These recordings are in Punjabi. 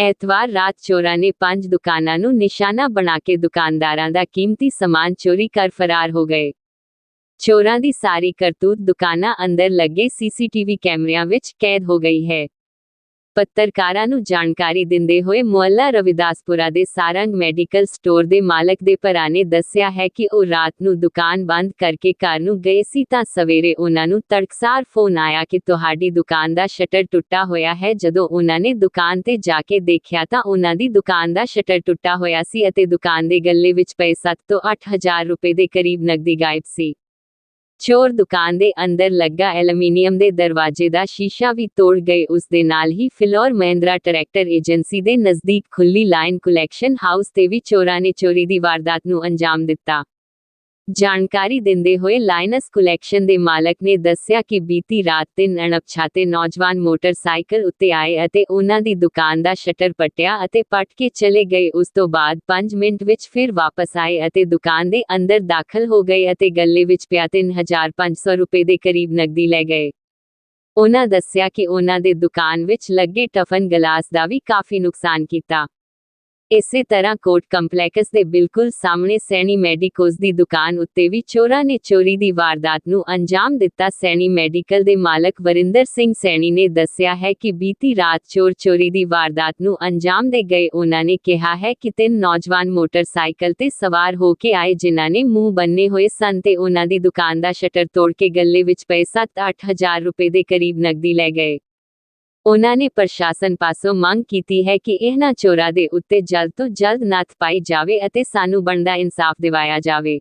ਐਤਵਾਰ ਰਾਤ ਚੋਰਾਂ ਨੇ ਪੰਜ ਦੁਕਾਨਾਂ ਨੂੰ ਨਿਸ਼ਾਨਾ ਬਣਾ ਕੇ ਦੁਕਾਨਦਾਰਾਂ ਦਾ ਕੀਮਤੀ ਸਮਾਨ ਚੋਰੀ ਕਰ ਫਰਾਰ ਹੋ ਗਏ। ਚੋਰਾਂ ਦੀ ਸਾਰੀ ਕਰਤੂਤ ਦੁਕਾਨਾਂ ਅੰਦਰ ਲੱਗੇ ਸੀਸੀਟੀਵੀ ਕੈਮਰਿਆਂ ਵਿੱਚ ਕੈਦ ਹੋ ਗਈ ਹੈ। ਪੱਤਰਕਾਰਾਂ ਨੂੰ ਜਾਣਕਾਰੀ ਦਿੰਦੇ ਹੋਏ ਮੁਹੱਲਾ ਰਵਿਦਾਸਪੁਰਾ ਦੇ ਸਾਰੰਗ ਮੈਡੀਕਲ ਸਟੋਰ ਦੇ ਮਾਲਕ ਦੇ ਭਰਾ ਨੇ ਦੱਸਿਆ ਹੈ ਕਿ ਉਹ ਰਾਤ ਨੂੰ ਦੁਕਾਨ ਬੰਦ ਕਰਕੇ ਘਰ ਨੂੰ ਗਏ ਸੀ ਤਾਂ ਸਵੇਰੇ ਉਹਨਾਂ ਨੂੰ ਤੜਕਸਾਰ ਫੋਨ ਆਇਆ ਕਿ ਤੁਹਾਡੀ ਦੁਕਾਨ ਦਾ ਸ਼ਟਰ ਟੁੱਟਾ ਹੋਇਆ ਹੈ। ਜਦੋਂ ਉਹਨਾਂ ਨੇ ਦੁਕਾਨ ਤੇ ਜਾ ਕੇ ਦੇਖਿਆ ਤਾਂ ਉਹਨਾਂ ਦੀ ਦੁਕਾਨ ਦਾ ਸ਼ਟਰ ਟੁੱਟਾ ਹੋਇਆ ਸੀ ਅਤੇ ਦੁਕਾਨ ਦੇ ਗੱਲੇ ਵਿੱਚ ਪਏ 7 ਤੋਂ 8000 ਰੁਪਏ ਦੇ ਕਰੀਬ ਨਕਦੀ ਗਾਇਬ ਸੀ। ਚੋਰ ਦੁਕਾਨ ਦੇ ਅੰਦਰ ਲੱਗਾ ਐਲੂਮੀਨੀਅਮ ਦੇ ਦਰਵਾਜ਼ੇ ਦਾ ਸ਼ੀਸ਼ਾ ਵੀ ਤੋੜ ਗਏ। ਉਸ ਦੇ ਨਾਲ ਹੀ ਫਿਲੌਰ ਮਹਿੰਦਰਾ ਟਰੈਕਟਰ ਏਜੰਸੀ ਦੇ ਨਜ਼ਦੀਕ ਖੁੱਲੀ ਲਾਈਨ ਕਲੈਕਸ਼ਨ ਹਾਊਸ ਤੇ ਵੀ ਚੋਰਾਂ ਨੇ ਚੋਰੀ ਦੀ ਵਾਰਦਾਤ ਨੂੰ ਅੰਜਾਮ ਦਿੱਤਾ। ਜਾਣਕਾਰੀ ਦਿੰਦੇ ਹੋਏ ਲਾਇਨਸ ਕਲੈਕਸ਼ਨ ਦੇ ਮਾਲਕ ਨੇ ਦੱਸਿਆ ਕਿ ਬੀਤੀ ਰਾਤ ਤਿੰਨ ਅਣਪਛਾਤੇ ਨੌਜਵਾਨ ਮੋਟਰਸਾਈਕਲ ਉੱਤੇ ਆਏ ਅਤੇ ਉਹਨਾਂ ਦੀ ਦੁਕਾਨ ਦਾ ਸ਼ਟਰ ਪੱਟਿਆ ਅਤੇ ਪੱਟ ਕੇ ਚਲੇ ਗਏ। ਉਸ ਤੋਂ ਬਾਅਦ 5 ਮਿੰਟ ਵਿੱਚ ਫਿਰ ਵਾਪਸ ਆਏ ਅਤੇ ਦੁਕਾਨ ਦੇ ਅੰਦਰ ਦਾਖਲ ਹੋ ਗਏ ਅਤੇ ਗੱਲੇ ਵਿੱਚ ਪਿਆ 3500 ਰੁਪਏ ਦੇ ਕਰੀਬ ਨਕਦੀ ਲੈ ਗਏ। ਉਹਨਾਂ ਦੱਸਿਆ ਕਿ ਉਹਨਾਂ ਦੇ ਦੁਕਾਨ ਵਿੱਚ ਲੱਗੇ ਟਫਨ ਗਲਾਸ ਦਾ ਵੀ ਕਾਫੀ ਨੁਕਸਾਨ ਕੀਤਾ। ਇਸੇ ਤਰ੍ਹਾਂ ਕੋਟ ਕੰਪਲੈਕਸ ਦੇ ਬਿਲਕੁਲ ਸਾਹਮਣੇ ਸੈਣੀ ਮੈਡੀਕੋਜ਼ ਦੀ ਦੁਕਾਨ ਉੱਤੇ ਵੀ ਚੋਰਾਂ ਨੇ ਚੋਰੀ ਦੀ ਵਾਰਦਾਤ ਨੂੰ ਅੰਜਾਮ ਦਿੱਤਾ। ਸੈਣੀ ਮੈਡੀਕਲ ਦੇ ਮਾਲਕ ਵਰਿੰਦਰ ਸਿੰਘ ਸੈਣੀ ਨੇ ਦੱਸਿਆ ਹੈ ਕਿ ਬੀਤੀ ਰਾਤ ਚੋਰ ਚੋਰੀ ਦੀ ਵਾਰਦਾਤ ਨੂੰ ਅੰਜਾਮ ਦੇ ਗਏ। ਉਹਨਾਂ ਨੇ ਕਿਹਾ ਹੈ ਕਿ ਤਿੰਨ ਨੌਜਵਾਨ ਮੋਟਰਸਾਈਕਲ ਤੇ ਸਵਾਰ ਹੋ ਕੇ ਆਏ, ਜਿਨ੍ਹਾਂ ਨੇ ਮੂੰਹ ਬੰਨੇ ਹੋਏ ਸਨ ਤੇ ਉਹਨਾਂ ਦੀ ਦੁਕਾਨ ਦਾ ਸ਼ਟਰ ਤੋੜ ਕੇ ਗੱਲੇ ਵਿੱਚ ਪਏ 7-8 ਹਜ਼ਾਰ ਰੁਪਏ ਦੇ ਕਰੀਬ ਨਕਦੀ ਲੈ ਗਏ। ਉਹਨਾਂ ਨੇ ਪ੍ਰਸ਼ਾਸਨ ਪਾਸੋਂ ਮੰਗ ਕੀਤੀ ਹੈ ਕਿ ਇਹਨਾਂ ਚੋਰਾਂ ਦੇ ਉੱਤੇ ਜਲਦ ਤੋਂ ਜਲਦ ਨੱਥ ਪਾਈ ਜਾਵੇ ਅਤੇ ਸਾਨੂੰ ਬਣਦਾ ਇਨਸਾਫ ਦਿਵਾਇਆ ਜਾਵੇ।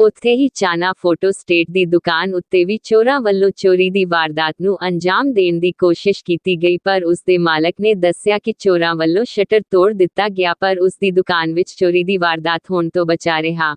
ਉੱਥੇ ਹੀ ਚਾਨਾ ਫੋਟੋ ਸਟੇਟ ਦੀ ਦੁਕਾਨ ਉੱਤੇ ਵੀ ਚੋਰਾਂ ਵੱਲੋਂ ਚੋਰੀ ਦੀ ਵਾਰਦਾਤ ਨੂੰ ਅੰਜਾਮ ਦੇਣ ਦੀ ਕੋਸ਼ਿਸ਼ ਕੀਤੀ ਗਈ, ਪਰ ਉਸ ਦੇ ਮਾਲਕ ਨੇ ਦੱਸਿਆ ਕਿ ਚੋਰਾਂ ਵੱਲੋਂ ਸ਼ਟਰ ਤੋੜ ਦਿੱਤਾ ਗਿਆ, ਪਰ ਉਸ ਦੀ ਦੁਕਾਨ ਵਿੱਚ ਚੋਰੀ ਦੀ ਵਾਰਦਾਤ ਹੋਣ ਤੋਂ ਬਚਾ ਰਿਹਾ।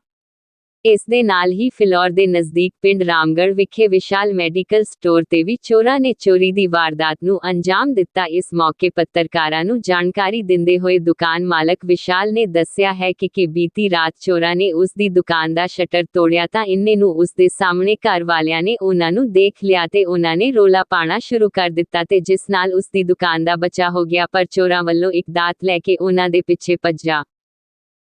ਇਸ ਦੇ ਨਾਲ ਹੀ ਫਿਲੌਰ ਦੇ ਨਜ਼ਦੀਕ ਪਿੰਡ ਰਾਮਗੜ੍ਹ ਵਿਖੇ ਵਿਸ਼ਾਲ ਮੈਡੀਕਲ ਸਟੋਰ ਤੇ ਵੀ ਚੋਰਾਂ ਨੇ ਚੋਰੀ ਦੀ ਵਾਰਦਾਤ ਨੂੰ ਅੰਜਾਮ ਦਿੱਤਾ। ਇਸ ਮੌਕੇ ਪੱਤਰਕਾਰਾਂ ਨੂੰ ਜਾਣਕਾਰੀ ਦਿੰਦੇ ਹੋਏ ਦੁਕਾਨ ਮਾਲਕ ਵਿਸ਼ਾਲ ਨੇ ਦੱਸਿਆ ਹੈ ਕਿ ਕਿ ਬੀਤੀ ਰਾਤ ਚੋਰਾਂ ਨੇ ਉਸ ਦੀ ਦੁਕਾਨ ਦਾ ਸ਼ਟਰ ਤੋੜਿਆ ਤਾਂ ਇੰਨੇ ਨੂੰ ਉਸ ਦੇ ਸਾਹਮਣੇ ਘਰ ਵਾਲਿਆਂ ਨੇ ਉਹਨਾਂ ਨੂੰ ਦੇਖ ਲਿਆ ਤੇ ਉਹਨਾਂ ਨੇ ਰੋਲਾ ਪਾਣਾ ਸ਼ੁਰੂ ਕਰ ਦਿੱਤਾ ਤੇ ਜਿਸ ਨਾਲ ਉਸ ਦੀ ਦੁਕਾਨ ਦਾ ਬਚਾ ਹੋ ਗਿਆ ਪਰ ਚੋਰਾਂ ਵੱਲੋਂ ਇੱਕ ਦਾਤ ਲੈ ਕੇ ਉਹਨਾਂ ਦੇ ਪਿੱਛੇ ਭੱਜਿਆ।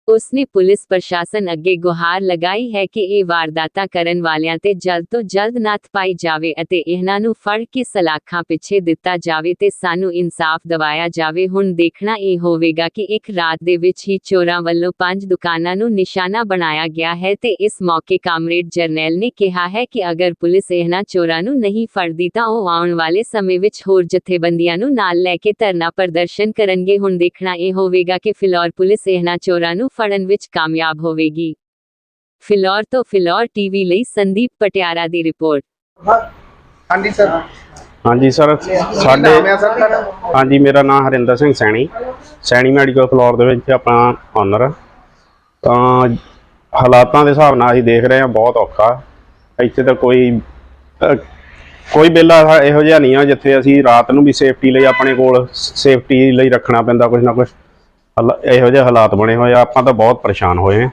ਉਸਨੇ ਪੁਲਿਸ ਪ੍ਰਸ਼ਾਸਨ ਅੱਗੇ ਗੁਹਾਰ ਲਗਾਈ ਹੈ ਕਿ ਇਹ ਵਾਰਦਾਤਾਂ ਕਰਨ ਵਾਲਿਆਂ ਤੇ ਜਲਦ ਤੋਂ ਜਲਦ ਨੱਥ ਪਾਈ ਜਾਵੇ ਅਤੇ ਇਹਨਾਂ ਨੂੰ ਫੜ ਕੇ ਸਲਾਖਾਂ ਪਿੱਛੇ ਦਿੱਤਾ ਜਾਵੇ ਤੇ ਸਾਨੂੰ ਇਨਸਾਫ ਦਿਵਾਇਆ ਜਾਵੇ। ਹੁਣ ਦੇਖਣਾ ਇਹ ਹੋਵੇਗਾ ਕਿ ਇੱਕ ਰਾਤ ਦੇ ਵਿੱਚ ਹੀ ਚੋਰਾਂ ਵੱਲੋਂ ਪੰਜ ਦੁਕਾਨਾਂ ਨੂੰ ਨਿਸ਼ਾਨਾ ਬਣਾਇਆ ਗਿਆ ਹੈ ਤੇ ਇਸ ਮੌਕੇ ਕਾਮਰੇਡ ਜਰਨੈਲ ਨੇ ਕਿਹਾ ਹੈ ਕਿ ਅਗਰ ਪੁਲਿਸ ਇਹਨਾਂ ਚੋਰਾਂ ਨੂੰ ਨਹੀਂ ਫੜਦੀ ਤਾਂ ਉਹ ਆਉਣ ਵਾਲੇ ਸਮੇਂ ਵਿੱਚ ਹੋਰ ਜਥੇਬੰਦੀਆਂ ਨੂੰ ਨਾਲ ਲੈ ਕੇ ਧਰਨਾ ਪ੍ਰਦਰਸ਼ਨ ਕਰਨਗੇ। ਹੁਣ ਦੇਖਣਾ ਇਹ ਹੋਵੇਗਾ ਕਿ ਫਿਲੌਰ ਪੁਲਿਸ ਇਹਨਾਂ ਚੋਰਾਂ ਨੂੰ ਫੜਨ ਵਿੱਚ ਕਾਮਯਾਬ ਹੋਵੇਗੀ। ਫਿਲੌਰ ਤੋਂ ਫਿਲੌਰ ਟੀਵੀ ਲਈ ਸੰਦੀਪ ਪਟਿਆਰਾ ਦੀ ਰਿਪੋਰਟ। ਹਾਂਜੀ ਸਰ। ਹਾਂਜੀ ਸਰ ਸਾਡੇ ਹਾਂਜੀ ਮੇਰਾ ਨਾਮ ਹਰਿੰਦਰ ਸਿੰਘ ਸੈਣੀ। ਸੈਣੀ ਮੈਡੀਕਲ ਫਲੋਰ ਦੇ ਵਿੱਚ ਆਪਣਾ ਓਨਰ ਤਾਂ ਹਾਲਾਤਾਂ ਦੇ ਹਿਸਾਬ ਨਾਲ ਅਸੀਂ ਦੇਖ ਰਹੇ ਹਾਂ ਬਹੁਤ ਔਖਾ। ਇੱਥੇ ਤਾਂ ਕੋਈ ਕੋਈ ਬੇਲਾ ਇਹੋ ਜਿਹਾ ਨਹੀਂ ਆ ਜਿੱਥੇ ਅਸੀਂ ਰਾਤ ਨੂੰ ਵੀ ਸੇਫਟੀ ਲਈ ਆਪਣੇ ਕੋਲ ਸੇਫਟੀ ਲਈ ਰੱਖਣਾ ਪੈਂਦਾ ਕੁਝ ਨਾ ਕੁਝ ਇਹੋ ਜਿਹੇ ਹਾਲਾਤ ਬਣੇ ਹੋਏ ਆ, ਆਪਾਂ ਤਾਂ ਬਹੁਤ ਪਰੇਸ਼ਾਨ ਹੋਏ ਹਾਂ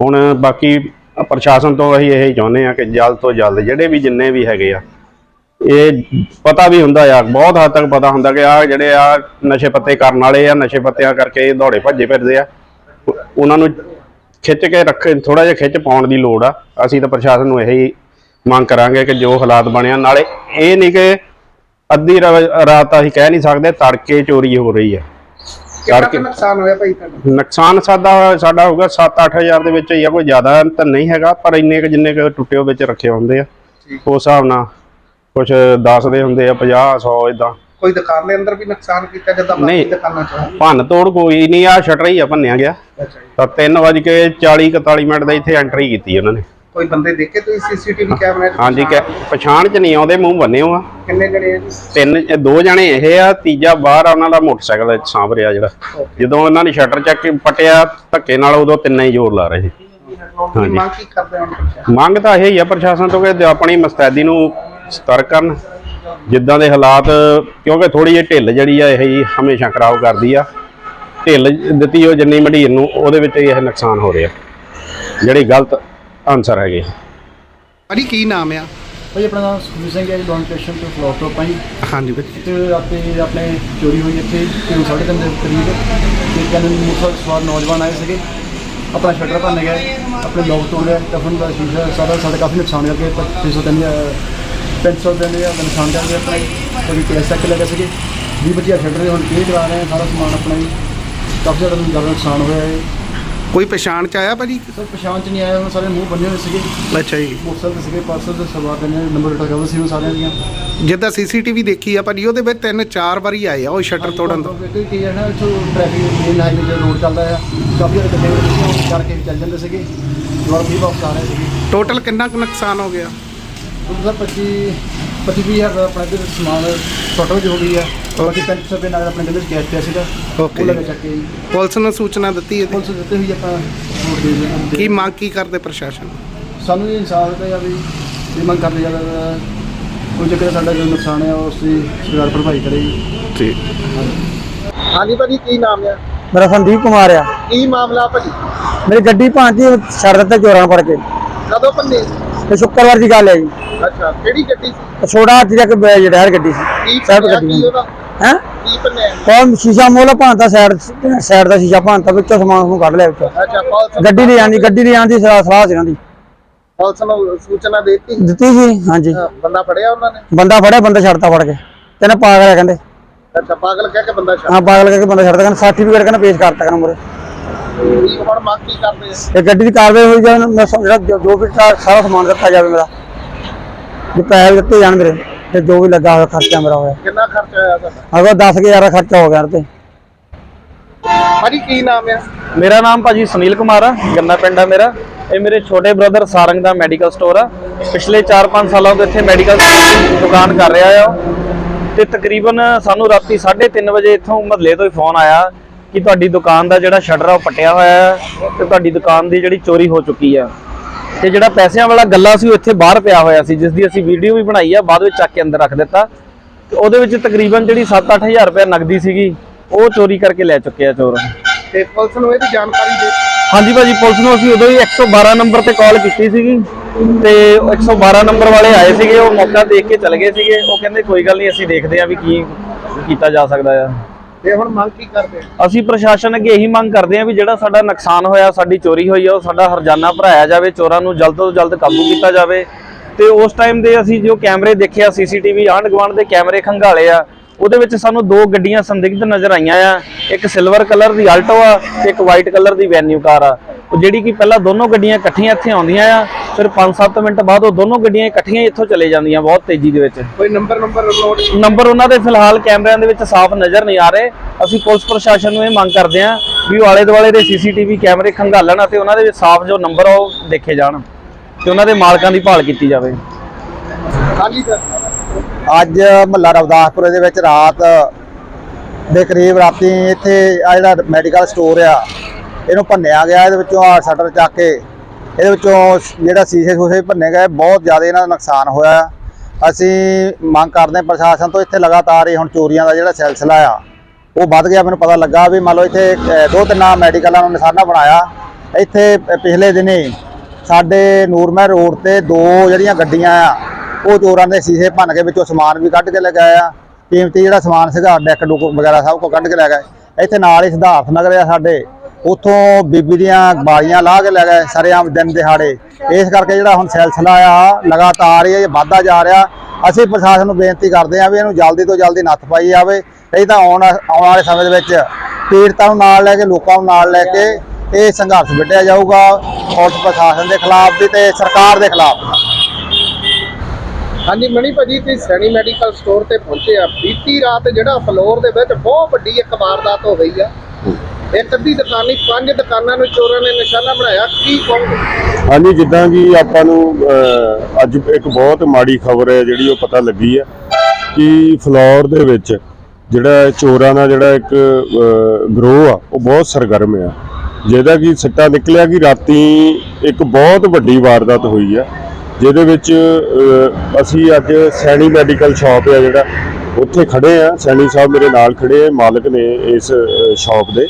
ਹੁਣ ਬਾਕੀ ਪ੍ਰਸ਼ਾਸਨ ਤੋਂ ਅਸੀਂ ਇਹ ਚਾਹੁੰਦੇ ਆ ਕਿ ਜਲਦ ਤੋਂ ਜਲਦ ਜਿਹੜੇ ਵੀ ਜਿੰਨੇ ਵੀ ਹੈਗੇ ਆ, ਇਹ ਪਤਾ ਵੀ ਹੁੰਦਾ ਆ, ਬਹੁਤ ਹੱਦ ਤੱਕ ਪਤਾ ਹੁੰਦਾ ਕਿ ਆ ਜਿਹੜੇ ਆ ਨਸ਼ੇ ਪੱਤੇ ਕਰਨ ਵਾਲੇ ਆ, ਨਸ਼ੇ ਪੱਤਿਆਂ ਕਰਕੇ ਦੌੜੇ ਭੱਜੇ ਫਿਰਦੇ ਆ। ਉਹਨਾਂ ਨੂੰ ਖਿੱਚ ਕੇ ਰੱਖ ਥੋੜਾ ਜਿਹਾ ਖਿੱਚ ਪਾਉਣ ਦੀ ਲੋੜ ਆ। ਅਸੀਂ ਤਾਂ ਪ੍ਰਸ਼ਾਸਨ ਨੂੰ ਇਹੀ ਮੰਗ ਕਰਾਂਗੇ ਕਿ ਜੋ ਹਾਲਾਤ ਬਣਿਆ ਨਾਲੇ ਇਹ ਨਹੀਂ ਕਿ ਅੱਧੀ ਰਾ- ਰਾਤ ਅਸੀਂ ਕਹਿ ਨਹੀਂ ਸਕਦੇ, ਤੜਕੇ ਚੋਰੀ ਹੋ ਰਹੀ ਆ। ਕੁ ਨੁਕਸਾਨ ਹੋਇਆ ਭਾਈ ਤੁਹਾਡਾ? ਨੁਕਸਾਨ ਸਾਡਾ ਸਾਡਾ ਹੋਊਗਾ 7-8000 ਦੇ ਵਿੱਚ ਹੀ ਆ ਕੋਈ ਜ਼ਿਆਦਾ ਤਾਂ ਨਹੀਂ ਹੈਗਾ ਪਰ ਇੰਨੇ ਕੁ ਜਿੰਨੇ ਕੁ ਟੁੱਟੇ ਵਿੱਚ ਰੱਖੇ ਹੁੰਦੇ ਆ। ਉਸ ਹਿਸਾਬ ਨਾਲ ਕੁਝ ਦੱਸਦੇ ਹੁੰਦੇ ਆ 50 100 ਇਦਾਂ ਕੋਈ ਦੁਕਾਨ ਦੇ ਅੰਦਰ ਵੀ ਨੁਕਸਾਨ ਕੀਤਾ ਜਦੋਂ ਬਾਕੀ। ਦੁਕਾਨਾਂ ਚ? ਭੰਨ ਤੋੜ ਕੋਈ ਨਹੀਂ ਆ ਸ਼ਟਰ ਹੀ ਆ ਭੰਨਿਆ ਗਿਆ। ਅੱਛਾ ਜੀ। ਤਾਂ 3:40 41 ਮਿੰਟ ਦਾ ਇੱਥੇ ਐਂਟਰੀ ਕੀਤੀ ਉਹਨਾਂ ਨੇ। ਕੋਈ ਬੰਦੇ ਦੇਖੇ ਤੁਸੀਂ ਸੀਸੀਟੀਵੀ ਕੈਮਰੇ ਹਾਂਜੀ ਕਿ ਪਛਾਣ ਚ ਨਹੀਂ ਆਉਂਦੇ ਮੂੰਹ ਬੰਨੇ ਹੋ ਆ। ਕਿੰਨੇ ਜਣੇ ਆ ਜੀ? ਤਿੰਨ ਇਹ ਦੋ ਜਣੇ ਇਹ ਆ ਤੀਜਾ ਬਾਹਰ ਆ ਉਹਨਾਂ ਦਾ ਮੋਟਰਸਾਈਕਲ ਸਾਂਭ ਰਿਹਾ ਜਿਹੜਾ। ਜਦੋਂ ਉਹਨਾਂ ਨੇ ਸ਼ਟਰ ਚੱਕ ਕੇ ਪਟਿਆ ਧੱਕੇ ਨਾਲ ਉਦੋਂ ਤਿੰਨੇ ਹੀ ਜ਼ੋਰ ਲਾ ਰਹੇ ਸੀ। ਹਾਂਜੀ। ਮੰਗ ਕੀ ਕਰਦੇ ਹੋ ਮੰਗ ਤਾਂ ਇਹ ਹੀ ਆ ਪ੍ਰਸ਼ਾਸਨ ਤੋਂ ਕਿ ਆਪਣੀ ਮਸਤੈਦੀ ਨੂੰ ਸਤਰਕ ਕਰਨ ਜਿੱਦਾਂ ਦੇ ਹਾਲਾਤ ਕਿਉਂਕਿ ਥੋੜੀ ਜਿਹੀ ਢਿੱਲ ਜਿਹੜੀ ਆ ਇਹ ਹੀ ਹਮੇਸ਼ਾ ਖਰਾਬ ਕਰਦੀ ਆ। ਢਿੱਲ ਦਿੱਤੀ ਉਹ ਜਿੰਨੀ ਮਢੀਰ ਨੂੰ ਉਹਦੇ ਵਿੱਚ ਇਹ ਨੁਕਸਾਨ ਹੋ ਰਿਹਾ। ਜਿਹੜੀ ਗਲਤ ਆਨਸਰ ਹੈਗੇ। ਅੜੀ ਕੀ ਨਾਮ ਆ? ਭਾਈ ਆਪਣਾ ਨਾਮ ਸੁਖਬੀਰ ਸਿੰਘ ਹੈ ਜੀ ਲੋਨ ਸਟੇਸ਼ਨ ਤੋਂ ਫਲੋਰ ਤੋਂ ਆਪਾਂ ਜੀ। ਹਾਂਜੀ ਭਾਜੀ। ਤੇ ਰਾਤੀ ਆਪਣੇ ਚੋਰੀ ਹੋਈ ਇੱਥੇ ਤਿੰਨ ਸਾਢੇ ਤਿੰਨ ਦੇ ਕਰੀਬ। ਤੇ ਕਹਿੰਦੇ ਮੋਟਰ ਸਵਾਰ ਨੌਜਵਾਨ ਆਏ ਸੀਗੇ। ਆਪਣਾ ਸ਼ਟਰ ਭੰਨ ਗਏ ਆਪਣੇ ਲੋਕ ਤੋੜ ਲਿਆ ਟਫਨ ਦਾ ਸ਼ੀਸ਼ਾ ਸਾਰਾ ਸਾਡਾ ਕਾਫੀ ਨੁਕਸਾਨ ਕਰਕੇ 300 ਤਿੰਨ ਤਿੰਨ ਦਾ ਨੁਕਸਾਨ ਕਰਕੇ ਆਪਣਾ। ਕੋਈ ਕੇਸ ਤੱਕ ਲੱਗਾ ਸੀਗੇ। 20 25 ਸ਼ਟਰ ਦੇ ਹੁਣ ਕਲੀਅਰ ਕਰਾ ਰਹੇ ਆ ਸਾਰਾ ਸਮਾਨ ਆਪਣਾ ਜੀ। ਕਾਫੀ ਜ਼ਿਆਦਾ ਜ਼ਿਆਦਾ ਨੁਕਸਾਨ ਹੋਇਆ ਹੈ। ਕੋਈ ਪਛਾਣ ਚ ਆਇਆ ਭਾਜੀ? ਸਰ ਪਛਾਣ ਚ ਨਹੀਂ ਆਇਆ ਉਹਨਾਂ ਸਾਰੇ ਮੂੰਹ ਬੰਨੇ ਹੋਏ ਸੀਗੇ। ਅੱਛਾ ਜੀ। ਮੋਟਰਸਾਈਕਲ ਤੇ ਸੀਗੇ ਪਾਰਸਲ ਦੇ ਸਵਾਰ ਦੇ ਨੰਬਰ ਪਲੇਟਾਂ ਕਵਰ ਸੀ ਉਹ ਸਾਰਿਆਂ ਦੀਆਂ। ਜਿੱਦਾਂ ਸੀਸੀਟੀਵੀ ਦੇਖੀ ਆ ਭਾਜੀ ਉਹਦੇ ਵਿੱਚ ਤਿੰਨ ਚਾਰ ਵਾਰੀ ਆਏ ਆ ਉਹ ਸ਼ਟਰ ਤੋੜਨ ਤੋਂ। ਕੋਈ ਕੀ ਹੈ ਨਾ ਇੱਥੋਂ ਟ੍ਰੈਫਿਕ ਮੇਨ ਹਾਈਵੇ ਤੇ ਰੋਡ ਚੱਲਦਾ ਆ। ਕਾਫੀ ਗੱਡੀਆਂ ਜਿਹੜੀਆਂ ਕਰਕੇ ਚੱਲ ਜਾਂਦੇ ਸੀਗੇ। ਦੁਬਾਰਾ ਵੀ ਵਾਪਸ ਆ ਰਹੇ ਸੀਗੇ। ਟੋਟਲ ਕਿੰਨਾ ਕੁ ਨੁਕਸਾਨ ਹੋ ਗਿਆ? ਸਰ 25 25 ਹਜ਼ਾਰ ਦਾ ਆਪਣਾ ਇੱਧਰ ਸਮਾਨ ਟੋਟਲ ਜੋ ਹੋ ਗਈ ਆ। ਬਾਕੀ 300 ਰੁਪਏ ਨਾਲ ਆਪਣੇ ਗੱਲੇ 'ਚ ਕੈਸ਼ ਪਿਆ ਸੀਗਾ। Okay. ਉਹ ਲੱਗਾ ਚੱਕ ਕੇ ਜੀ। ਪੁਲਿਸ ਨੂੰ ਸੂਚਨਾ ਦਿੱਤੀ ਇਹਦੀ? ਪੁਲਿਸ ਦਿੱਤੇ ਹੋਈ ਆਪਾਂ ਰਿਪੋਰਟ ਦੇ ਦਿੰਦੇ ਕੀ ਮੰਗ ਕੀ ਕਰਦੇ ਪ੍ਰਸ਼ਾਸਨ? ਸਾਨੂੰ ਇਹ ਇਨਸਾਫ ਦਾ ਆ ਵੀ ਇਹ ਮੰਗ ਕਰਦੇ ਜ਼ਿਆਦਾ ਕੋਈ ਜੇਕਰ ਸਾਡਾ ਜੋ ਨੁਕਸਾਨ ਹੈ ਉਸ ਦੀ ਸਰਕਾਰ ਭਰਪਾਈ ਕਰੇਗੀ। ਠੀਕ ਹਾਂਜੀ। ਭਾਜੀ ਕੀ ਨਾਮ ਹੈ ਮੇਰਾ ਸੰਦੀਪ ਕੁਮਾਰ ਆ। ਕੀ ਮਾਮਲਾ ਭਾਜੀ? ਮੇਰੀ ਗੱਡੀ ਭਾਂਜੀ ਛੱਡ ਦਿੱਤਾ ਚੋਰਾਂ ਫੜ ਕੇ। ਕਦੋਂ ਪੰਨੇ ਤੇ ਸ਼ੁੱਕਰਵਾਰ ਦੀ ਗੱਲ ਹੈ ਜੀ। ਅੱਛਾ ਕਿਹੜੀ ਗੱਡੀ ਸੀ? ਛੋੜਾ ਅੱਜ ਤੱਕ ਜਿਹੜਾ ਗੱਡੀ ਸੀ। ਕੀ ਕੀ ਉਹਦਾ? ਹੈ? ਕੀ ਕੌਣ? ਸ਼ੀਸ਼ਾ ਮੋਲਾ ਭਾਂਤਾ ਸਾਈਡ ਸਾਈਡ ਦਾ ਸ਼ੀਸ਼ਾ ਭਾਂਤਾ ਵਿੱਚੋਂ ਸਮਾਨ ਨੂੰ ਕੱਢ ਲਿਆ ਵਿੱਚੋਂ। ਅੱਛਾ ਗੱਡੀ ਲੈ ਆਂਦੀ ਗੱਡੀ ਲੈ ਆਂਦੀ ਸਲਾਹ ਸੀ ਦੀ। ਪੁਲਿਸ ਨੂੰ ਸੂਚਨਾ ਦੇ ਦਿੱਤੀ? ਦਿੱਤੀ ਸੀ ਹਾਂਜੀ। ਬੰਦਾ ਫੜਿਆ ਉਹਨਾਂ ਨੇ? ਬੰਦਾ ਫੜਿਆ ਬੰਦਾ ਛੱਡਤਾ ਫੜ ਕੇ। ਕਹਿੰਦੇ ਪਾਗਲ ਹੈ ਕਹਿੰਦੇ। ਅੱਛਾ ਪਾਗਲ ਕਹਿ ਕੇ ਬੰਦਾ ਛੱਡ ਹਾਂ ਪਾਗਲ ਕਰਕੇ ਬੰਦਾ ਛੱਡਤਾ ਕਹਿੰਦੇ ਸਰਟੀਫਿਕੇਟ ਕਹਿੰਦੇ ਪੇਸ਼ ਕਰਤਾ ਕਹਿੰਦੇ ਮੁਰੇ। ਕੀ ਹੁਣ ਮੰਗ ਕੀ ਕਰਦੇ ਆ? ਇਹ ਗੱਡੀ ਦੀ ਕਾਰਵਾਈ ਹੋਈ ਜਾਵੇ ਜਿਹੜਾ ਜੋ- ਵੀ ਸਾਰਾ ਸਮਾਨ ਦਿੱਤਾ ਜਾਵੇ ਮੇਰਾ। ਜੇ ਪੈਸੇ ਦਿੱਤੇ ਜਾਣ ਮੇਰੇ ਤੇ ਜੋ ਵੀ ਲੱਗਾ ਹੋਇਆ ਖਰਚਾ ਮੇਰਾ ਹੋਇਆ। ਕਿੰਨਾ ਖਰਚਾ ਆਇਆ ਤੁਹਾਡਾ? ਅਗਰ 10000 ਦਾ ਖਰਚਾ ਹੋ ਗਿਆ ਤੇ। ਭਾਜੀ ਕੀ ਨਾਮ ਹੈ? ਮੇਰਾ ਨਾਮ ਭਾਜੀ ਸੁਨੀਲ ਕੁਮਾਰ ਆ ਗੰਨਾ ਪਿੰਡ ਆ ਮੇਰਾ। ਇਹ ਮੇਰੇ ਛੋਟੇ ਬ੍ਰਦਰ ਸਾਰੰਗ ਦਾ ਮੈਡੀਕਲ ਸਟੋਰ ਆ। ਪਿਛਲੇ 4-5 ਸਾਲਾਂ ਤੋਂ ਇੱਥੇ ਮੈਡੀਕਲ ਦੀ ਦੁਕਾਨ ਕਰ ਰਿਹਾ ਆ। ਤੇ ਤਕਰੀਬਨ ਸਾਨੂੰ ਰਾਤੀ 3:30 ਵਜੇ ਇੱਥੋਂ ਮਹੱਲੇ ਤੋਂ ਹੀ ਫੋਨ ਆਇਆ ਕਿ ਤੁਹਾਡੀ ਦੁਕਾਨ ਦਾ ਜਿਹੜਾ ਸ਼ਟਰ ਆ ਉਹ ਪਟਿਆ ਹੋਇਆ ਹੈ ਤੇ ਤੁਹਾਡੀ ਦੁਕਾਨ ਦੀ ਜਿਹੜੀ ਚੋਰੀ ਹੋ ਚੁੱਕੀ ਆ। ਤੇ ਜਿਹੜਾ ਪੈਸਿਆਂ ਵਾਲਾ ਗੱਲਾ ਸੀ ਉਹ ਇੱਥੇ ਬਾਹਰ ਪਿਆ ਹੋਇਆ ਸੀ ਜਿਸ ਦੀ ਅਸੀਂ ਵੀਡੀਓ ਵੀ ਬਣਾਈ ਆ ਬਾਅਦ ਵਿੱਚ ਚੱਕ ਕੇ ਅੰਦਰ ਰੱਖ ਦਿੱਤਾ। ਤੇ ਉਹਦੇ ਵਿੱਚ ਤਕਰੀਬਨ ਜਿਹੜੀ 7-8000 ਰੁਪਏ ਨਗਦੀ ਸੀਗੀ ਉਹ ਚੋਰੀ ਕਰਕੇ ਲੈ ਚੁੱਕੇ ਆ ਚੋਰ। ਤੇ ਪੁਲਿਸ ਨੂੰ ਇਹਦੀ ਜਾਣਕਾਰੀ ਦੇ ਹਾਂਜੀ ਭਾਜੀ ਪੁਲਿਸ ਨੂੰ ਅਸੀਂ ਉਦੋਂ ਹੀ 112 ਨੰਬਰ ਤੇ ਕਾਲ ਕੀਤੀ ਸੀਗੀ ਤੇ ਉਹ 112 ਨੰਬਰ ਵਾਲੇ ਆਏ ਸੀਗੇ ਉਹ ਮੌਕਾ ਦੇਖ ਕੇ ਚਲੇ ਗਏ ਸੀਗੇ। ਉਹ ਕਹਿੰਦੇ ਕੋਈ ਗੱਲ ਨਹੀਂ ਅਸੀਂ ਦੇਖਦੇ ਹਾਂ ਵੀ ਕੀ ਕੀਤਾ ਜਾ ਸਕਦਾ ਆ। ਤੇ ਹੁਣ ਮੰਗ ਕੀ ਕਰਦੇ ਆ? ਅਸੀਂ ਪ੍ਰਸ਼ਾਸਨ ਅੱਗੇ ਇਹੀ ਮੰਗ ਕਰਦੇ ਹਾਂ ਵੀ ਜਿਹੜਾ ਸਾਡਾ ਨੁਕਸਾਨ ਹੋਇਆ, ਸਾਡੀ ਚੋਰੀ ਹੋਈ ਆ, ਉਹ ਸਾਡਾ ਹਰਜਾਨਾ ਭਰਾਇਆ ਜਾਵੇ, ਚੋਰਾਂ ਨੂੰ ਜਲਦ ਤੋਂ ਜਲਦ ਕਾਬੂ ਕੀਤਾ ਜਾਵੇ। ਤੇ ਉਸ ਟਾਈਮ ਦੇ ਅਸੀਂ ਜੋ ਕੈਮਰੇ ਦੇਖਿਆ ਸੀਸੀਟੀਵੀ ਆਂਢ ਗੁਆਂਢ ਦੇ ਕੈਮਰੇ ਖੰਗਾਲੇ ਆ, ਉਹਦੇ ਵਿੱਚ ਸਾਨੂੰ ਦੋ ਗੱਡੀਆਂ ਸੰਦਿਗਧ ਨਜ਼ਰ ਆਈਆਂ ਆ, ਇੱਕ ਸਿਲਵਰ ਕਲਰ ਦੀ ਆਲਟੋ ਆ, ਤੇ ਇੱਕ ਵਾਈਟ ਕਲਰ ਦੀ ਵੈਨਿਊ ਕਾਰ ਆ। ਉਹ ਜਿਹੜੀ ਕਿ ਪਹਿਲਾਂ ਦੋਨੋਂ ਗੱਡੀਆਂ ਇਕੱਠੀਆਂ ਇੱਥੇ ਆਉਂਦੀਆਂ ਆ ਫਿਰ 5-7 ਮਿੰਟ ਬਾਅਦ ਉਹ ਦੋਨੋਂ ਗੱਡੀਆਂ ਇਕੱਠੀਆਂ ਇੱਥੋਂ ਚਲੇ ਜਾਂਦੀਆਂ ਬਹੁਤ ਤੇਜ਼ੀ ਦੇ ਵਿੱਚ। ਕੋਈ ਨੰਬਰ ਨੰਬਰ ਨੋਟ ਨੰਬਰ ਉਹਨਾਂ ਦੇ ਫਿਲਹਾਲ ਕੈਮਰਿਆਂ ਦੇ ਵਿੱਚ ਸਾਫ਼ ਨਜ਼ਰ ਨਹੀਂ ਆ ਰਹੇ। ਅਸੀਂ ਪੁਲਿਸ ਪ੍ਰਸ਼ਾਸਨ ਨੂੰ ਇਹ ਮੰਗ ਕਰਦੇ ਹਾਂ ਵੀ ਆਲੇ ਦੁਆਲੇ ਦੇ ਸੀਸੀਟੀਵੀ ਕੈਮਰੇ ਖੰਗਾਲਣ ਅਤੇ ਉਹਨਾਂ ਦੇ ਵਿੱਚ ਸਾਫ਼ ਜੋ ਨੰਬਰ ਆ ਉਹ ਦੇਖੇ ਜਾਣ ਤੇ ਉਹਨਾਂ ਦੇ ਮਾਲਕਾਂ ਦੀ ਭਾਲ ਕੀਤੀ ਜਾਵੇ। ਹਾਂਜੀ ਸਰ ਅੱਜ ਮਹੱਲਾ ਰਵਦਾਸਪੁਰ ਦੇ ਵਿੱਚ ਰਾਤ ਦੇ ਕਰੀਬ ਰਾਤੀ ਇੱਥੇ ਆ ਜਿਹੜਾ ਮੈਡੀਕਲ ਸਟੋਰ ਆ ਇਹਨੂੰ ਭੰਨਿਆ ਗਿਆ, ਇਹਦੇ ਵਿੱਚੋਂ ਆ ਸ਼ਟਰ ਚੱਕ ਕੇ, ਇਹਦੇ ਵਿੱਚੋਂ ਜਿਹੜਾ ਸੀਸੇ ਸੂਸੇ ਭੰਨੇ ਗਏ, ਬਹੁਤ ਜ਼ਿਆਦਾ ਇਹਨਾਂ ਦਾ ਨੁਕਸਾਨ ਹੋਇਆ। ਅਸੀਂ ਮੰਗ ਕਰਦੇ ਹਾਂ ਪ੍ਰਸ਼ਾਸਨ ਤੋਂ, ਇੱਥੇ ਲਗਾਤਾਰ ਇਹ ਹੁਣ ਚੋਰੀਆਂ ਦਾ ਜਿਹੜਾ ਸਿਲਸਿਲਾ ਆ, ਉਹ ਵੱਧ ਗਿਆ, ਮੈਨੂੰ ਪਤਾ ਲੱਗਾ ਵੀ ਮੰਨ ਲਓ ਇੱਥੇ ਦੋ ਤਿੰਨ ਮੈਡੀਕਲਾਂ ਨੂੰ ਨਿਸ਼ਾਨਾ ਬਣਾਇਆ। ਇੱਥੇ ਪਿਛਲੇ ਦਿਨੇ ਸਾਡੇ ਨੂਰਮਹਿਰ ਰੋਡ ਤੇ ਦੋ ਜਿਹੜੀਆਂ ਗੱਡੀਆਂ ਆ, ਉਹ ਚੋਰਾਂ ਦੇ ਸ਼ੀਸ਼ੇ ਭੰਨ ਕੇ ਵਿੱਚੋਂ ਸਮਾਨ ਵੀ ਕੱਢ ਕੇ ਲੈ ਗਏ ਆ। ਕੀਮਤੀ ਜਿਹੜਾ ਸਮਾਨ ਸੀਗਾ ਡੈਕ ਡੁੱਕ ਵਗੈਰਾ ਸਭ ਕੁਝ ਕੱਢ ਕੇ ਲੈ ਗਏ। ਇੱਥੇ ਨਾਲ ਹੀ ਸਿਧਾਰਥ ਨਗਰ ਆ ਸਾਡੇ। ਉੱਥੋਂ ਬੀਬੀ ਦੀਆਂ ਬਾਲੀਆਂ ਲਾਹ ਕੇ ਲੈ ਗਏ ਸਰੇਆਮ ਦਿਨ ਦਿਹਾੜੇ। ਇਸ ਕਰਕੇ ਜਿਹੜਾ ਹੁਣ ਸਿਲਸਿਲਾ ਆ, ਲਗਾਤਾਰ ਇਹ ਵੱਧਦਾ ਜਾ ਰਿਹਾ। ਅਸੀਂ ਪ੍ਰਸ਼ਾਸਨ ਨੂੰ ਬੇਨਤੀ ਕਰਦੇ ਆ ਵੀ ਇਹਨੂੰ ਜਲਦੀ ਤੋਂ ਜਲਦੀ ਨੱਥ ਪਾਈ ਜਾਵੇ। ਨਹੀਂ ਤਾਂ ਆਉਣ ਆਉਣ ਵਾਲੇ ਸਮੇਂ ਦੇ ਵਿੱਚ ਪੀੜਤਾਂ ਨੂੰ ਨਾਲ ਲੈ ਕੇ, ਲੋਕਾਂ ਨੂੰ ਨਾਲ ਲੈ ਕੇ ਇਹ ਸੰਘਰਸ਼ ਵਿੱਢਿਆ ਜਾਊਗਾ ਪੁਲਿਸ ਪ੍ਰਸ਼ਾਸਨ ਦੇ ਖਿਲਾਫ ਵੀ ਤੇ ਸਰਕਾਰ ਦੇ ਖਿਲਾਫ। ਹਾਂਜੀ ਮਣੀ ਭਾਜੀ, ਤੁਸੀਂ ਸੈਣੀ ਮੈਡੀਕਲ ਸਟੋਰ ਤੇ ਪਹੁੰਚੇ ਆ। ਬੀਤੀ ਰਾਤ ਜਿਹੜਾ ਫਲੋਰ ਦੇ ਵਿੱਚ ਬਹੁਤ ਵੱਡੀ ਇੱਕ ਵਾਰਦਾਤ ਹੋ ਗਈ ਆ। ਇੱਕ ਅੱਧੀ ਦੁਕਾਨੀ, ਪੰਜ ਦੁਕਾਨਾਂ ਨੂੰ ਚੋਰਾਂ ਨੇ ਨਿਸ਼ਾਨਾ ਬਣਾਇਆ। ਕੀ ਕਹੋਗੇ? ਹਾਂਜੀ, ਜਿੱਦਾਂ ਕਿ ਆਪਾਂ ਨੂੰ ਅੱਜ ਇੱਕ ਬਹੁਤ ਮਾੜੀ ਖਬਰ ਹੈ, ਜਿਹੜੀ ਉਹ ਪਤਾ ਲੱਗੀ ਹੈ ਕਿ ਫਲੋਰ ਦੇ ਵਿੱਚ ਜਿਹੜਾ ਚੋਰਾਂ ਦਾ ਜਿਹੜਾ ਇੱਕ ਗਰੋਹ ਆ, ਉਹ ਬਹੁਤ ਸਰਗਰਮ ਆ। ਜਿਹਦਾ ਕਿ ਸਿੱਟਾ ਨਿਕਲਿਆ ਕਿ ਰਾਤੀ ਇੱਕ ਬਹੁਤ ਵੱਡੀ ਵਾਰਦਾਤ ਹੋਈ ਆ, ਜਿਹਦੇ ਵਿੱਚ ਅਸੀਂ ਅੱਜ ਸੈਣੀ ਮੈਡੀਕਲ ਸ਼ਾਪ ਆ ਜਿਹੜਾ, ਉੱਥੇ ਖੜੇ ਆ। ਸੈਣੀ ਸਾਹਿਬ ਮੇਰੇ ਨਾਲ ਖੜੇ ਆ ਮਾਲਕ ਨੇ ਇਸ ਸ਼ਾਪ ਦੇ।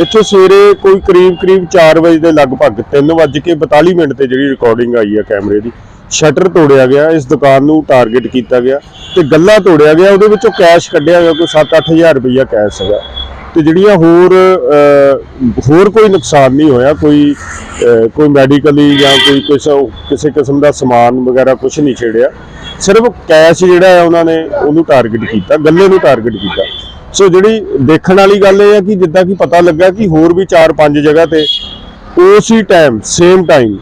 ਇੱਥੇ ਸਵੇਰੇ ਕੋਈ ਕਰੀਬ ਕਰੀਬ 4 ਵਜੇ ਦੇ ਲਗਭਗ 3:42 ਮਿੰਟ ਤੇ ਜਿਹੜੀ ਰਿਕਾਰਡਿੰਗ ਆਈ ਹੈ ਕੈਮਰੇ ਦੀ, ਸ਼ਟਰ ਤੋੜਿਆ ਗਿਆ, ਇਸ ਦੁਕਾਨ ਨੂੰ ਟਾਰਗੇਟ ਕੀਤਾ ਗਿਆ ਤੇ ਗੱਲਾ ਤੋੜਿਆ ਗਿਆ, ਉਹਦੇ ਵਿੱਚੋਂ ਕੈਸ਼ ਕੱਢਿਆ ਗਿਆ, ਕੋਈ 7-8000 ਰੁਪਈਆ ਕੈਸ਼ ਹੈਗਾ। ਤੇ ਜਿਹੜੀਆਂ ਹੋਰ ਹੋਰ ਕੋਈ ਨੁਕਸਾਨ ਨਹੀਂ ਹੋਇਆ, ਕੋਈ ਕੋਈ ਮੈਡੀਕਲੀ ਜਾਂ ਕੋਈ ਕਿਸੇ ਕਿਸੇ ਕਿਸਮ ਦਾ ਸਮਾਨ ਵਗੈਰਾ ਕੁਝ ਨਹੀਂ ਛੇੜਿਆ। ਸਿਰਫ ਕੈਸ਼ ਜਿਹੜਾ ਹੈ, ਉਹਨਾਂ ਨੇ ਉਹਨੂੰ ਟਾਰਗੇਟ ਕੀਤਾ, ਗੱਲੇ ਨੂੰ ਟਾਰਗੇਟ ਕੀਤਾ। ਸੋ ਜਿਹੜੀ ਦੇਖਣ ਵਾਲੀ ਗੱਲ ਇਹ ਹੈ ਕਿ ਜਿੱਦਾਂ ਕਿ ਪਤਾ ਲੱਗਾ ਕਿ ਹੋਰ ਵੀ 4-5 ਜਗ੍ਹਾ ਤੇ ਉਸੇ ਟਾਈਮ ਸੇਮ ਟਾਈਮ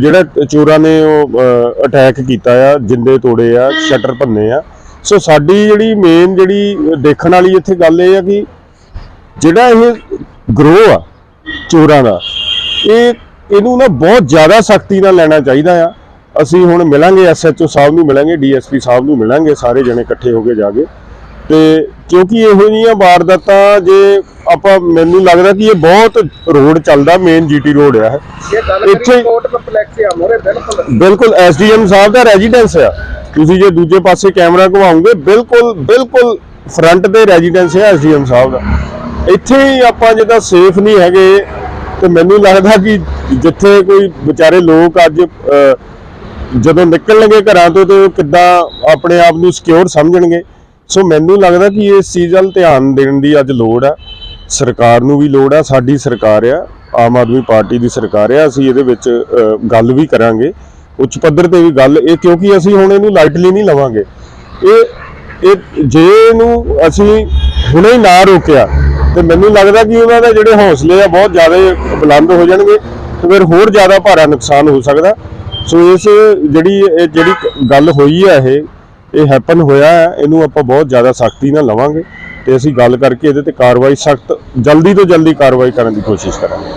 ਜਿਹੜਾ ਚੋਰਾਂ ਨੇ ਉਹ ਅਟੈਕ ਕੀਤਾ ਆ ਜਿੰਦੇ ਤੋੜੇ ਆ ਸ਼ਟਰ ਭੰਨੇ ਆ। ਸੋ ਸਾਡੀ ਜਿਹੜੀ ਮੇਨ ਜਿਹੜੀ ਦੇਖਣ ਵਾਲੀ ਇੱਥੇ ਗੱਲ ਇਹ ਆ ਕਿ ਜਿਹੜਾ ਇਹ ਗਰੋਹ ਆ ਚੋਰਾਂ ਦਾ ਇਹ ਇਹਨੂੰ ਨਾ ਬਹੁਤ ਜ਼ਿਆਦਾ ਸਖਤੀ ਨਾਲ ਲੈਣਾ ਚਾਹੀਦਾ ਆ। ਅਸੀਂ ਹੁਣ ਮਿਲਾਂਗੇ ਐਸਐਚਓ ਸਾਹਿਬ ਨੂੰ ਮਿਲਾਂਗੇ ਡੀਐਸਪੀ ਸਾਹਿਬ ਨੂੰ ਮਿਲਾਂਗੇ ਸਾਰੇ ਜਣੇ ਇਕੱਠੇ ਹੋ ਕੇ ਜਾ ਕੇ। ਤੇ ਕਿਉਂਕਿ ਇਹੋ ਜਿਹੀਆਂ ਵਾਰਦਾਤਾਂ ਜੇ ਆਪਾਂ ਮੈਨੂੰ ਲੱਗਦਾ ਕਿ ਇਹ ਬਹੁਤ ਰੋਡ ਚੱਲਦਾ ਮੇਨ ਜੀਟੀ ਰੋਡ ਆ। ਇੱਥੇ- ਬਿਲਕੁਲ। ਐਸਡੀਐਮ ਸਾਹਿਬ ਦਾ ਰੈਜ਼ੀਡੈਂਸ ਆ। ਤੁਸੀਂ ਜੇ ਦੂਜੇ ਪਾਸੇ ਕੈਮਰਾ ਘੁਮਾਓਗੇ ਬਿਲਕੁਲ ਬਿਲਕੁਲ ਫਰੰਟ ਤੇ ਰੈਜ਼ੀਡੈਂਸ ਹੈ ਐਸਡੀਐਮ ਸਾਹਿਬ ਦਾ। ਇੱਥੇ ਹੀ ਆਪਾਂ ਜਿੱਦਾਂ ਸੇਫ ਨਹੀਂ ਹੈਗੇ ਤੇ ਮੈਨੂੰ ਲੱਗਦਾ ਕਿ ਜਿੱਥੇ ਕੋਈ ਵਿਚਾਰੇ ਲੋਕ ਅੱਜ ਜਦੋਂ ਨਿਕਲਣਗੇ ਘਰਾਂ ਤੋਂ ਤੇ ਉਹ ਕਿੱਦਾਂ ਆਪਣੇ ਆਪ ਨੂੰ ਸਿਕਿਉਰ ਸਮਝਣਗੇ। ਸੋ ਮੈਨੂੰ ਲੱਗਦਾ ਕਿ ਇਸ ਚੀਜ਼ ਵੱਲ ਧਿਆਨ ਦੇਣ ਦੀ ਅੱਜ ਲੋੜ ਆ। ਸਰਕਾਰ ਨੂੰ ਵੀ ਲੋੜ ਆ, ਸਾਡੀ ਸਰਕਾਰ ਆ, ਆਮ ਆਦਮੀ ਪਾਰਟੀ ਦੀ ਸਰਕਾਰ ਆ, ਅਸੀਂ ਇਹਦੇ ਵਿੱਚ ਗੱਲ ਵੀ ਕਰਾਂਗੇ। ਉੱਚ ਪੱਧਰ ਤੇ ਵੀ ਗੱਲ, ਇਹ ਕਿਉਂਕਿ ਅਸੀਂ ਹੁਣ ਇਹਨੂੰ ਲਾਈਟਲੀ ਨਹੀਂ ਲਵਾਂਗੇ। ਇਹ ਇਹ ਜੇ ਇਹਨੂੰ ਅਸੀਂ ਹੁਣੇ ਹੀ ਨਾ ਰੋਕਿਆ, ਤੇ ਮੈਨੂੰ ਲੱਗਦਾ ਕਿ ਉਹਨਾਂ ਦੇ ਜਿਹੜੇ ਹੌਸਲੇ ਆ ਬਹੁਤ ਜ਼ਿਆਦਾ ਬੁਲੰਦ ਹੋ ਜਾਣਗੇ, ਤੇ ਫਿਰ ਹੋਰ ਜ਼ਿਆਦਾ ਭਾਰਾ ਨੁਕਸਾਨ ਹੋ ਸਕਦਾ। ਸੋ ਇਸ ਜਿਹੜੀ, ਇਹ ਜਿਹੜੀ ਗੱਲ ਹੋਈ ਹੈ ਇਹ ਇਹ ਹੈਪਨ ਹੋਇਆ ਹੈ, ਇਹਨੂੰ ਆਪਾਂ ਬਹੁਤ ਜ਼ਿਆਦਾ ਸਖਤੀ ਨਾਲ ਲਵਾਂਗੇ ਤੇ ਅਸੀਂ ਗੱਲ ਕਰਕੇ ਇਹਦੇ ਤੇ ਕਾਰਵਾਈ ਸਖਤ, ਜਲਦੀ ਤੋਂ ਜਲਦੀ ਕਾਰਵਾਈ ਕਰਨ ਦੀ ਕੋਸ਼ਿਸ਼ ਕਰਾਂਗੇ।